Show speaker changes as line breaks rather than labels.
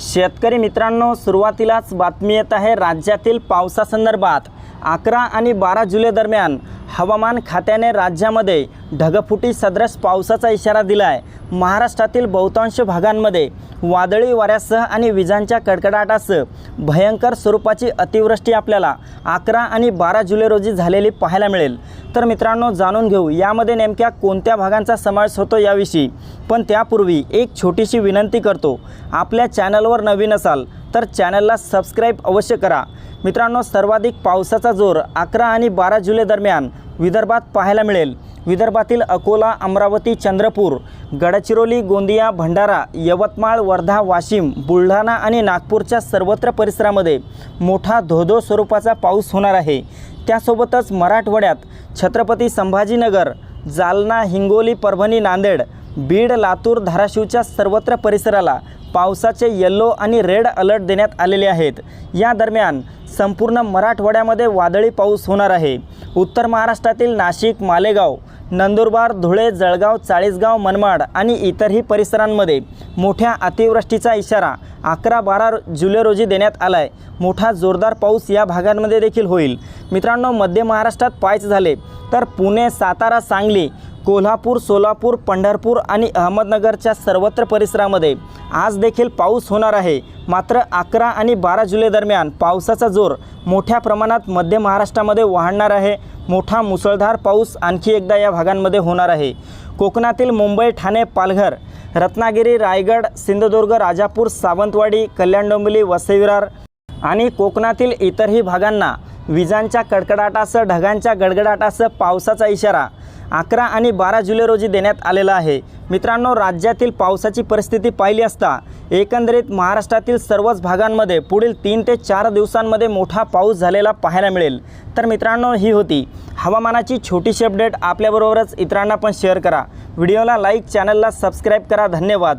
शेतकरी मित्रांनो सुरुवातीलाच बातमी येत आहे राज्यातील पावसासंदर्भात. अकरा आणि बारा जुलै दरम्यान हवामान खात्याने राज्यामध्ये ढगफुटी सदृश पावसाचा इशारा दिला आहे महाराष्ट्रातील बहुतांश भागांमध्ये वादळी वाऱ्यासह आणि विजांच्या कडकडाटासह भयंकर स्वरूपाची अतिवृष्टी आपल्याला अकरा आणि बारा जुलै रोजी झालेली पाहायला मिळेल. तर मित्रांनो जाणून घेऊ यामध्ये नेमक्या कोणत्या भागांचा समावेश होतो याविषयी? पण त्यापूर्वी एक छोटीशी विनंती करतो आपल्या चॅनलवर नवीन असाल तर चॅनलला सबस्क्राईब अवश्य करा. मित्रांनो सर्वाधिक पावसाचा जोर अकरा आणि बारा जुलै दरम्यान विदर्भात पाहायला मिळेल. विदर्भातील अकोला अमरावती चंद्रपूर गडचिरोली गोंदिया भंडारा यवतमाळ वर्धा वाशिम बुलढाणा आणि नागपूरच्या सर्वत्र परिसरामध्ये मोठा धोधो स्वरूपाचा पाऊस होणार आहे. त्यासोबतच मराठवाड्यात छत्रपती संभाजीनगर जालना हिंगोली परभणी नांदेड बीड लातूर धाराशिवच्या सर्वत्र परिसराला पावसाचे येल्लो आणि रेड अलर्ट देण्यात आलेले आहेत. या दरम्यान संपूर्ण मराठवाड्यामध्ये वादळी पाऊस होणार आहे. उत्तर महाराष्ट्रातील नाशिक मालेगाव नंदुरबार धुळे जळगाव चाळीसगाव मनमाड आणि इतरही परिसरांमध्ये मोठ्या अतिवृष्टीचा इशारा अकरा बारा जुलै रोजी देण्यात आला आहे मोठा जोरदार पाऊस या भागांमध्ये देखील होईल. मित्रांनो मध्य महाराष्ट्रात पायच झाले तर पुणे सातारा सांगली कोल्हापूर सोलापूर पंढरपूर आणि अहमदनगरच्या सर्वत्र परिसरामध्ये आज देखील पाऊस होणार आहे. मात्र अकरा आणि बारा जुलै दरम्यान पावसाचा जोर मोठ्या प्रमाणात मध्य महाराष्ट्रामध्ये वाढणार आहे. मोठा मुसळधार पाऊस आणखी एकदा या भागांमध्ये होणार आहे. कोकणातील मुंबई ठाणे पालघर रत्नागिरी रायगड सिंधुदुर्ग राजापूर सावंतवाडी कल्याण डोंबिवली वसईविरार आणि कोकणातील इतरही भागांना विजांच्या कडकडाटासह ढगांच्या गडगडाटासह पावसाचा इशारा अकरा आणि बारा जुलै रोजी देण्यात आलेला आहे. मित्रांनो राज्यातील पावसाची परिस्थिती पाहिली असता एकंदरीत महाराष्ट्रातील सर्वच भागांमध्ये पुढील तीन ते चार दिवसांमध्ये मोठा पाऊस झालेला पाहायला मिळेल. तर मित्रांनो ही होती हवामानाची छोटीशी अपडेट. आपल्याबरोबरच इतरांना पण शेअर करा. व्हिडिओला लाईक चॅनलला सबस्क्राईब करा. धन्यवाद.